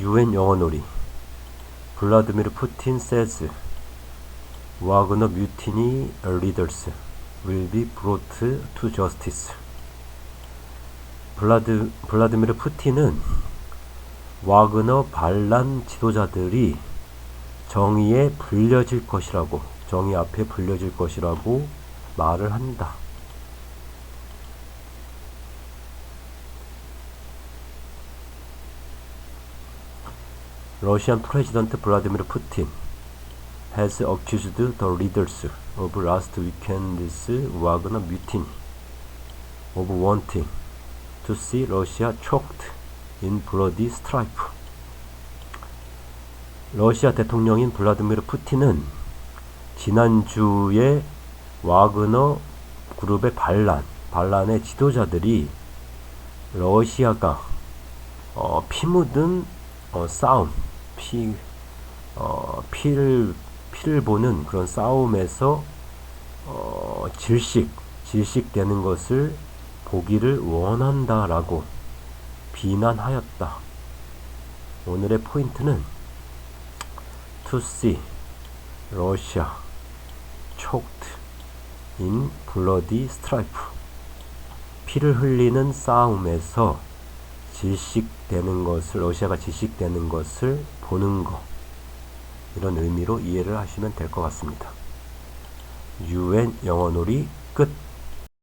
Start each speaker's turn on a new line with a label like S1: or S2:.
S1: 유엔 영어놀이 블라드미르 푸틴 says 와그너 뮤티니 leaders will be brought to justice. 블라드, 블라드미르 푸틴은 와그너 반란 지도자들이 정의에 불려질 것이라고 정의 앞에 불려질 것이라고 말을 한다. Russian President Vladimir Putin has accused the leaders of last weekend's Wagner mutiny of wanting to see Russia choked in bloody strife. 러시아 대통령인 블라드미르 푸틴은 지난주에 와그너 그룹의 반란, 반란의 지도자들이 러시아가 어, 피 묻은 어, 싸움, 피, 어, 피를, 피를 보는 그런 싸움에서 어, 질식, 질식되는 것을 보기를 원한다라고 비난하였다. 오늘의 포인트는 to see Russia choked in bloody strife 피를 흘리는 싸움에서 질식되는 것을 러시아가 질식되는 것을 보는 것 이런 의미로 이해를 하시면 될 것 같습니다. 유엔 영어놀이 끝